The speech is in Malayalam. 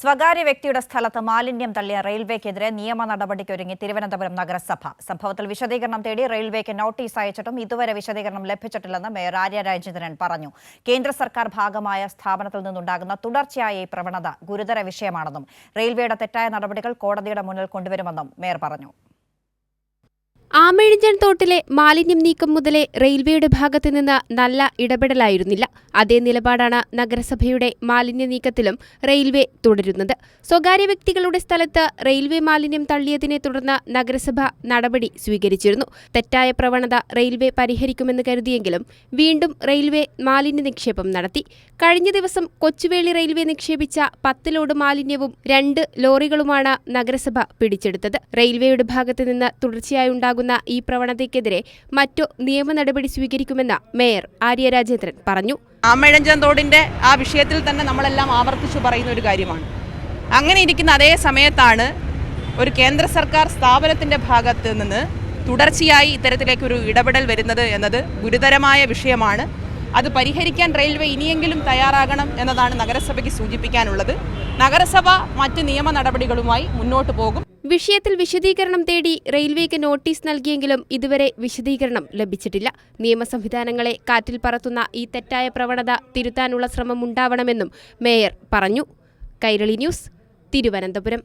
സ്വകാര്യ വ്യക്തിയുടെ സ്ഥലത്ത് മാലിന്യം തള്ളിയ റെയിൽവേക്കെതിരെ നിയമ നടപടിക്കൊരുങ്ങി തിരുവനന്തപുരം നഗരസഭ. സംഭവത്തിൽ വിശദീകരണം തേടി റെയിൽവേക്ക് നോട്ടീസ് അയച്ചിട്ടും ഇതുവരെ വിശദീകരണം ലഭിച്ചിട്ടില്ലെന്ന് മേയർ ആര്യ രാജേന്ദ്രൻ പറഞ്ഞു. കേന്ദ്ര സർക്കാർ ഭാഗമായ സ്ഥാപനത്തിൽ നിന്നുണ്ടാകുന്ന തുടർച്ചയായ ഈ പ്രവണത ഗുരുതര വിഷയമാണെന്നും റെയിൽവേയുടെ തെറ്റായ നടപടികൾ കോടതിയുടെ മുന്നിൽ കൊണ്ടുവരുമെന്നും മേയർ പറഞ്ഞു. ആമയിഴഞ്ചൻ തോട്ടിലെ മാലിന്യം നീക്കം മുതലേ റെയിൽവേയുടെ ഭാഗത്തു നിന്ന് നല്ല ഇടപെടലായിരുന്നില്ല. അതേ നിലപാടാണ് നഗരസഭയുടെ മാലിന്യ നീക്കത്തിലും റെയിൽവേ തുടരുന്നത്. സ്വകാര്യ വ്യക്തികളുടെ സ്ഥലത്ത് റെയിൽവേ മാലിന്യം തള്ളിയതിനെ തുടർന്ന് നഗരസഭ നടപടി സ്വീകരിച്ചിരുന്നു. തെറ്റായ പ്രവണത റെയിൽവേ പരിഹരിക്കുമെന്ന് കരുതിയെങ്കിലും വീണ്ടും റെയിൽവേ മാലിന്യ നിക്ഷേപം നടത്തി. കഴിഞ്ഞ ദിവസം കൊച്ചുവേളി റെയിൽവേ നിക്ഷേപിച്ച പത്ത് ലോഡ് മാലിന്യവും രണ്ട് ലോറികളുമാണ് നഗരസഭ പിടിച്ചെടുത്തത്. റെയിൽവേയുടെ ഭാഗത്തു നിന്ന് തുടർച്ചയായി ഉണ്ടാകുന്ന ഈ പ്രവണതയ്ക്കെതിരെ മറ്റു നിയമ നടപടി സ്വീകരിക്കുമെന്ന് മേയർ ആര്യ രാജേന്ദ്രൻ പറഞ്ഞു. ആമഴഞ്ചന്തോടിന്റെ ആ വിഷയത്തിൽ തന്നെ നമ്മളെല്ലാം ആവർത്തിച്ചു പറയുന്ന ഒരു കാര്യമാണ്. അങ്ങനെ ഇരിക്കുന്ന അതേ സമയത്താണ് ഒരു കേന്ദ്ര സർക്കാർ സ്ഥാപനത്തിന്റെ ഭാഗത്ത് നിന്ന് തുടർച്ചയായി ഇത്തരത്തിലേക്ക് ഒരു ഇടപെടൽ വരുന്നത് എന്നത് ഗുരുതരമായ വിഷയമാണ്. അത് പരിഹരിക്കാൻ റെയിൽവേ ഇനിയെങ്കിലും തയ്യാറാകണം എന്നതാണ് നഗരസഭയ്ക്ക് സൂചിപ്പിക്കാനുള്ളത്. നഗരസഭ മറ്റ് നിയമ നടപടികളുമായി മുന്നോട്ട് പോകും. വിഷയത്തിൽ വിശദീകരണം തേടി റെയിൽവേക്ക് നോട്ടീസ് നൽകിയെങ്കിലും ഇതുവരെ വിശദീകരണം ലഭിച്ചിട്ടില്ല. നിയമ സംവിധാനങ്ങളെ കാറ്റിൽ പറത്തുന്ന ഈ തെറ്റായ പ്രവണത തിരുത്താനുള്ള ശ്രമം ഉണ്ടാവണമെന്നും മേയർ പറഞ്ഞു. കൈരളി ന്യൂസ് തിരുവനന്തപുരം.